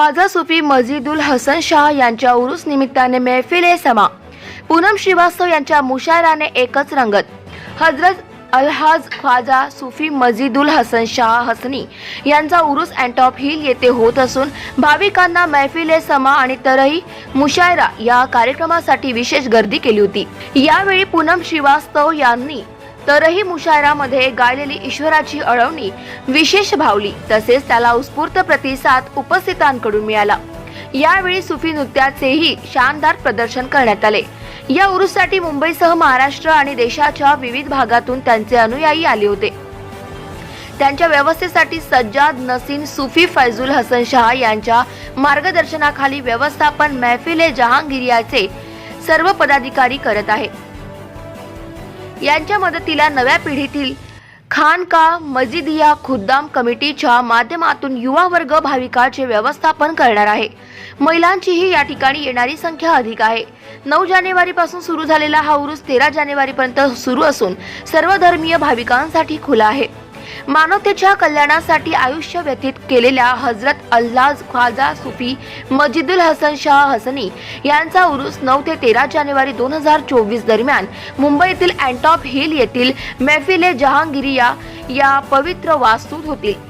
ख्वाजा सुफी मजिदुल हसन शाह यांच्या उरुस निमित्ताने मेहफिल ए समा. पूनम श्रीवास्तव यांच्या मुशायराने एकच रंगत. हजरत अलहाज ख्वाजा सुफी मजिदुल हसन शाह हसनी यांचा उरुस अँटॉप हिल येथे होत असून भाविकांना मैफिल ए समा आणि तरही मुशायरा या कार्यक्रमासाठी विशेष गर्दी केली होती. यावेळी पूनम श्रीवास्तव यांनी तरही मुशायरामध्ये गायलेली ईश्वराची अळवणी विशेष भावली तसेच त्याला उत्स्फूर्त प्रतिसाद उपस्थितांकडून मिळाला. यावेळी सुफी नृत्याचेही शानदार प्रदर्शन करण्यात आले. या उरुससाठी मुंबईसह महाराष्ट्र आणि देशाच्या विविध भागातून त्यांचे अनुयायी आले होते. त्यांच्या व्यवस्थेसाठी सज्जाद नसीन सुफी फैजुल हसन शाह यांच्या मार्गदर्शनाखाली व्यवस्थापन महफिल ए जहांगीरियाचे सर्व पदाधिकारी करत आहे यांच्या मदतीला नव्या पिढीतील खानका मजिदिया खुद्दाम कमिटीच्या माध्यमातून युवा वर्ग भाविकाचे व्यवस्थापन करणार आहे. महिलांचीही या ठिकाणी येणारी संख्या अधिक आहे. नऊ जानेवारीपासून सुरू झालेला हा उरूस तेरा जानेवारीपर्यंत सुरू असून सर्व धर्मीय भाविकांसाठी खुला आहे. मानवतेच्या कल्याणासाठी आयुष्य व्यतीत केलेल्या हजरत अल्लाज ख्वाजा सुफी मजिदुल हसन शाह हसनी यांचा उरूस नऊ ते तेरा जानेवारी दोन हजार चोवीस दरम्यान मुंबईतील अँटॉप हिल येथील मेफिले जहांगिरिया या पवित्र वास्तूत होतील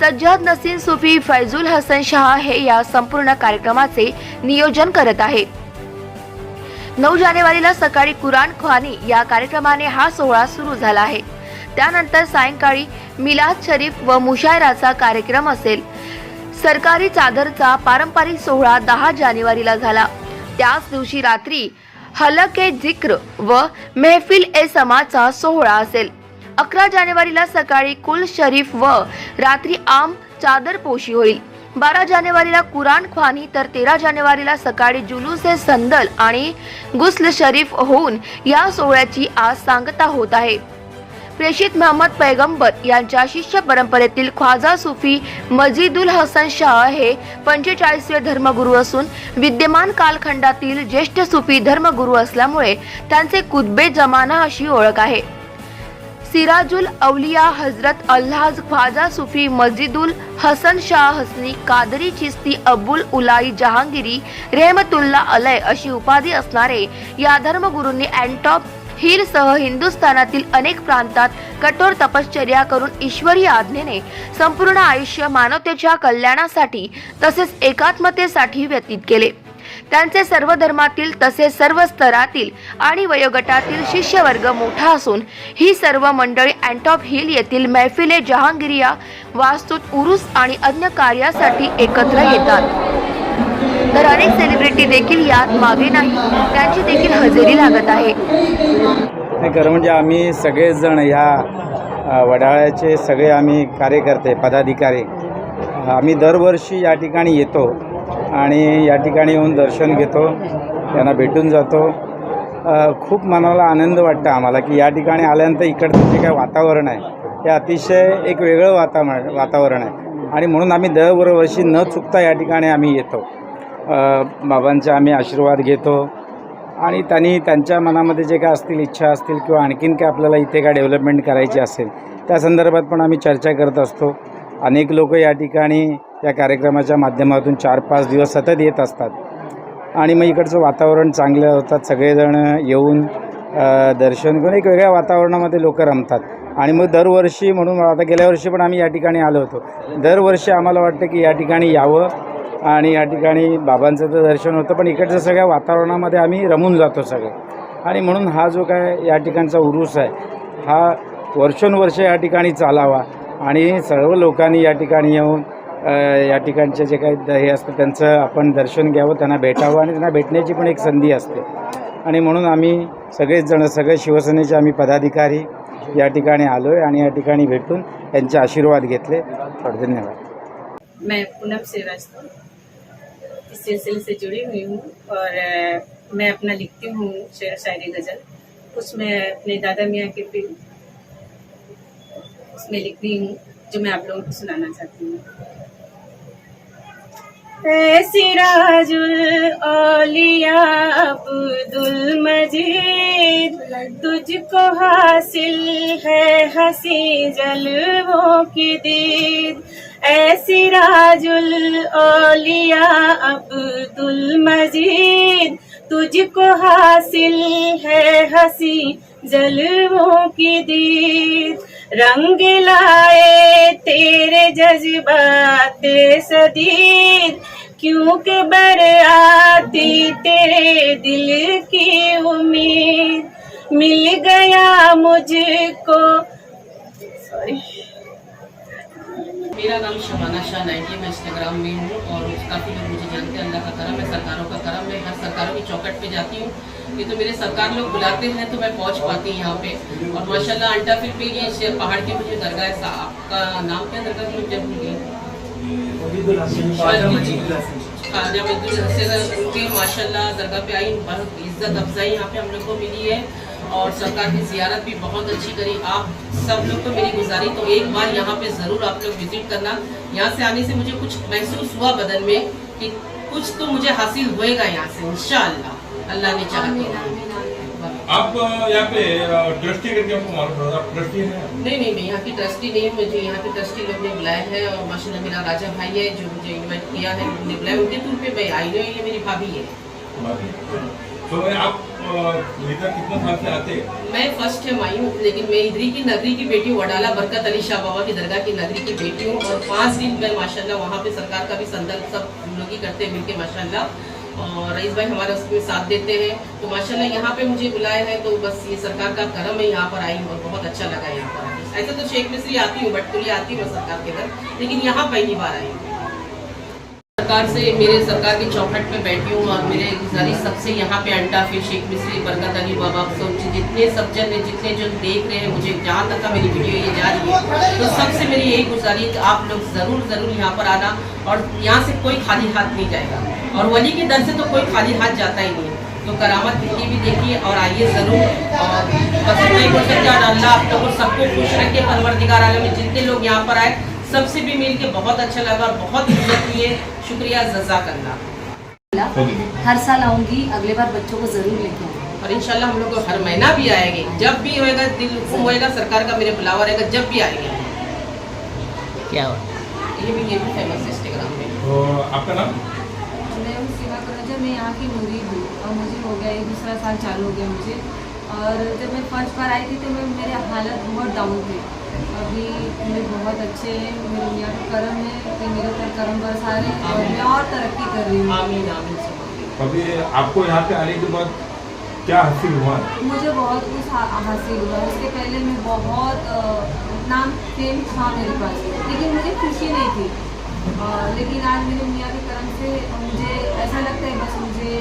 सज्जाद नसीन सुफी फैजुल हसन शाह हे या संपूर्ण कार्यक्रमाचे नियोजन करत आहे. नऊ जानेवारीला सकाळी कुराण ख्वानी या कार्यक्रमाने हा सोहळा सुरू झाला आहे. त्यानंतर सायंकाळी मिलाद शरीफ व मुशायराचा कार्यक्रम असेल. सरकारी चादरचा पारंपरिक सोहळा दहा जानेवारीला झाला. त्याच दिवशी रात्री हलक ए जिक्र व मेहफिल ए समाचा सोहळा असेल. अकरा जानेवारीला सकाळी कुल शरीफ व रात्री आम चादर पोशी होईल. बारा जानेवारीला कुराण ख्वानी तर तेरा जानेवारीला सकाळी जुलूस ए संदल आणि गुस्ल शरीफ होऊन या सोहळ्याची आज सांगता होत आहे. प्रेषित महम्मद पैगंबर यांच्या शिष्य परंपरेतील ख्वाजा सुफी मजिदुल हसन शाह हे पंचेचाळीसवे धर्मगुरू असून विद्यमान कालखंडातील ज्येष्ठ सुफी धर्मगुरू असल्यामुळे त्यांचे कुतबे जमाना अशी ओळख आहे. सिराजुल अवलिया हजरत अल्लाज ख्वाजा सुफी मजिदुल हसन शाह हसनी कादरी चिस्ती अबुल उलाई जहांगिरी रेहमतुल्ला अलय अशी उपाधी असणारे या धर्मगुरूंनी अँटॉप हिरसह हिंदुस्थानातील अनेक प्रांतात कठोर तपश्चर्या करून ईश्वरी आज्ञेने संपूर्ण आयुष्य मानवतेच्या कल्याणासाठी तसेच एकात्मतेसाठी व्यतीत केले. त्यांचे सर्व धर्मातील तसेच सर्व स्तरातील आणि वयोगटातील शिष्यवर्ग मोठा असून ही सर्व मंडळी अँटॉप हिल येथील मैफिले जहांगिरिया वास्तूत उरुस आणि अन्य कार्यासाठी एकत्र येतात. तर अनेक सेलिब्रिटी देखील यात मागे नाही. त्यांची देखील हजेरी लागत आहे. नाही खरं म्हणजे आम्ही सगळेजण ह्या वडाळ्याचे सगळे आम्ही कार्यकर्ते पदाधिकारी आम्ही दरवर्षी या ठिकाणी येतो आणि या ठिकाणी येऊन दर्शन घेतो त्यांना भेटून जातो. खूप मनाला आनंद वाटतं आम्हाला की या ठिकाणी आल्यानंतर इकडचं जे काय वातावरण आहे ते अतिशय एक वेगळं वातावरण वातावरण आहे. आणि म्हणून आम्ही दरवर्षी न चुकता या ठिकाणी आम्ही येतो. बाबांचे आम्ही आशीर्वाद घेतो. आणि त्यांनी त्यांच्या मनामध्ये जे काय असतील इच्छा असतील किंवा आणखीन काय आपल्याला इथे काय डेव्हलपमेंट करायची असेल त्या संदर्भात पण आम्ही चर्चा करत असतो. अनेक लोक या ठिकाणी या कार्यक्रमाच्या माध्यमातून चार पाच दिवस सतत येत असतात. आणि मग इकडचं वातावरण चांगलं होतात. सगळेजण येऊन दर्शन करून एक वेगळ्या वातावरणामध्ये लोक रमतात. आणि मग दरवर्षी म्हणून आता गेल्या वर्षी पण आम्ही या ठिकाणी आलो होतो. दरवर्षी आम्हाला वाटतं की या ठिकाणी यावं. आणि या ठिकाणी बाबांचं तर दर्शन होतं पण इकडच्या सगळ्या वातावरणामध्ये आम्ही रमून जातो सगळे. आणि म्हणून हा जो काय या ठिकाणचा उरूस आहे हा वर्षोनुवर्ष या ठिकाणी चालावा आणि सर्व लोकांनी या ठिकाणी येऊन या ठिकाणचे जे काही हे असतं त्यांचं आपण दर्शन घ्यावं त्यांना भेटावं आणि त्यांना भेटण्याची पण एक संधी असते. आणि म्हणून आम्ही सगळेच जण सगळे शिवसेनेचे आम्ही पदाधिकारी या ठिकाणी आलो आहे आणि या ठिकाणी भेटून त्यांचे आशीर्वाद घेतले. धन्यवाद. मैं पूनम श्रीवास्तव इस सिलसिले से जुड़ी हुई हूँ और मैं अपना लिखती हूँ शेर शायरी गज़ल। उसमें अपने दादा मियाँ के फिर उसमें लिखती हूँ, जो मैं आप लोगों को सुनाना चाहती हूँ। सिराजुल अब्दुल मजीद, तुझको हासिल है हँसी जलवों की दीद। सिराजुल औलिया अब्दुल मजीद, तुझको हासिल है हँसी जलवों की दीद। रंग लाए तेरे जज्बात सदीद, क्योंकि बर आती तेरे दिल की उम्मीद। मिल गया मुझको सॉरी मेरा नाम शबाना शाह नाइटी है मैं इंस्टाग्राम में हूँ और काफ़ी लोग मुझे जानते हैं अल्लाह का करम है सरकारों का करम मैं हर सरकारों की चौकट पे जाती हूँ। ये तो मेरे सरकार लोग बुलाते हैं तो मैं पहुँच पाती हूँ यहाँ पे। और माशाल्लाह अंटा फिर पे ये पहाड़ के मुझे दरगाह है आपका नाम क्या दरगाह की मुझे मजदूर हसन उनके माशाल्लाह दरगाह पे आई बहुत इज़्ज़त अफजाई यहाँ पे हम लोग को मिली है। और सरकार की जियारत भी बहुत अच्छी करी। आप सब लोग को मेरी गुजारी तो एक बार यहाँ पे ज़रूर आप लोग विज़िट करना। यहाँ से आने से मुझे कुछ महसूस हुआ बदन में कि कुछ तो मुझे हासिल होएगा यहाँ से इंशाअल्लाह अल्लाह ने चाहा तो। आप यहाँ पे ट्रस्टी करके आपको मालूम पड़ा आप ट्रस्टी हैं? नहीं नहीं मैं यहाँ की ट्रस्टी नहीं हूँ मुझे यहाँ के ट्रस्टी लोग ने बुलाया है और माशाल्लाह मेरा राजा भाई है जो मुझे इनवाइट किया है। उन्होंने बुलाया उनके टूर पे मैं आई हूँ ये मेरी भाभी है। तो मैं आप इधर कितने साल से आते मैं फ़र्स्ट टाइम आई हूँ लेकिन मैं इधरी की नगरी की बेटी हूँ, वडाला बरकत अली शाह बाबा की दरगाह की नगरी की बेटी हूँ, और पाँच दिन मैं माशाल्लाह वहाँ पे सरकार का भी संदर्भ सब हम लोग ही करते हैं मिलके माशाल्लाह। और रईस भाई हमारा उसमें साथ देते हैं। तो माशाल्लाह यहाँ पे मुझे बुलाया है तो बस ये सरकार का करम है यहाँ पर आई और बहुत अच्छा लगा यहाँ पर ऐसे तो शेख मिस्री आती हूँ बटकुली आती हूँ सरकार के घर, लेकिन यहाँ पहली बार आई हूँ। सरकार से मेरे सरकार की चौखट पे बैठी हूँ और मेरे गुजारिश सबसे यहाँ पे अंटा, फिर शेख मिस्री, बरकत अली, बाबा सब जितने सब जन जितने जो देख रहे हैं, मुझे जहाँ तक का मेरी वीडियो ये जा रही है तो सबसे मेरी यही गुजारिश कि आप लोग ज़रूर ज़रूर यहाँ पर आना और यहाँ से कोई खाली हाथ नहीं जाएगा। और वली के दर से तो कोई खाली हाथ जाता ही नहीं तो करामत इनकी भी देखिए और आइए ज़रूर। और बस इतना ही बोल सकते हैं और अल्लाह आप लोगों सबको खुश रखे, परवरदिगार आलम में जितने लोग यहाँ पर आए सबसे भी मिल के बहुत अच्छा लगा और बहुत इज़्ज़त हुई है। शुक्रिया जजा करना हर साल आऊँगी अगले बार बच्चों को ज़रूर लेके आऊँगी। और इंशाल्लाह हम लोग को हर महीना भी आएँगे। जब भी होएगा दिल होएगा सरकार का मेरे बुलावा रहेगा जब भी आएँगे। क्या ये भी ये भी फ़ेमस है इंस्टाग्राम में तो आपका नाम? मैं यहाँ की मुरीद हूँ और मुझे हो गया दूसरा साल चालू हो गया मुझे। और जब मैं फ़र्स्ट बार आई थी तो मैं मेरे हालत बहुत डाउन थे। अभी मेरे बहुत अच्छे हैं मेरे मियाँ का कर्म है कि मेरे ऊपर करम बरसा रहे हैं और मैं और तरक्की कर रही हूँ। आमीन आमीन सब अभी आपको यहाँ पे आने के बाद क्या हासिल हुआ? मुझे बहुत कुछ हासिल हुआ। उसके पहले मैं बहुत नाम फेम था मेरे पास लेकिन मुझे खुशी नहीं थी। अ, लेकिन आज मेरे मियाँ के करम से मुझे ऐसा लगता है बस मुझे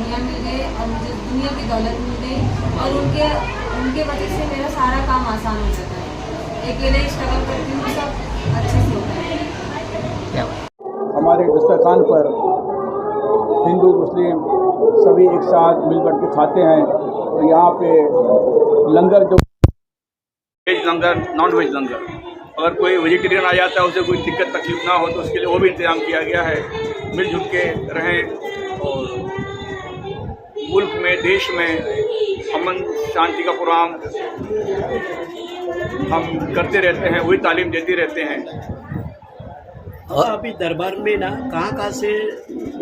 मियाँ मिल गए और मुझे दुनिया की दौलत मिल गई और उनके उनके वजह से मेरा सारा काम आसान हो जाता है। अकेले स्ट्रगल करती हूँ सब अच्छे से होता है। हमारे दस्तरखान पर हिंदू मुस्लिम सभी एक साथ मिल बैठ के खाते हैं। और यहाँ पे लंगर जो veg langar non veg langar. अगर कोई वेजिटेरियन आ जाता है उसे कोई दिक्कत तकलीफ़ ना हो तो उसके लिए वो भी इंतज़ाम किया गया है। मिलजुल के रहें और मुल्क में देश में अमन शांति का प्रोग्राम हम करते रहते हैं वही तालीम देते रहते हैं। अभी दरबार में ना कहाँ कहाँ से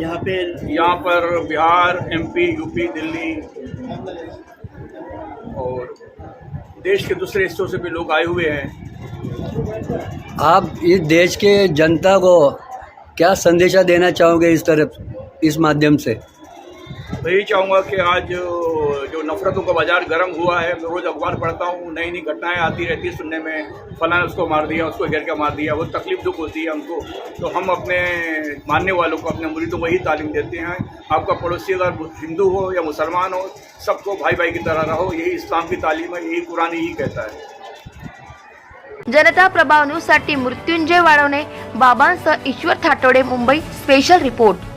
यहाँ पे? यहाँ पर बिहार एमपी यूपी दिल्ली और देश के दूसरे हिस्सों से भी लोग आए हुए हैं। आप इस देश के जनता को क्या संदेशा देना चाहोगे इस तरफ़ इस माध्यम से? मैं यही चाहूँगा कि आज जो नफ़रतों का बाज़ार गर्म हुआ है, मैं रोज़ अखबार पढ़ता हूँ नई नई घटनाएँ आती रहती है सुनने में फलाना उसको मार दिया, उसको घेर के मार दिया, वो तकलीफ़ दुख होती है हमको। तो हम अपने मानने वालों को, अपने मुरीदों को यही तालीम देते हैं, आपका पड़ोसी अगर हिंदू हो या मुसलमान हो, सबको भाई भाई की तरह रहो, यही इस्लाम की तालीम है, यही कुरान यही कहता है। जनता प्रभाव न्यूज़ साठी Mrityunjay Walwane, बाबांसह Ishwar Thatode Mumbai special report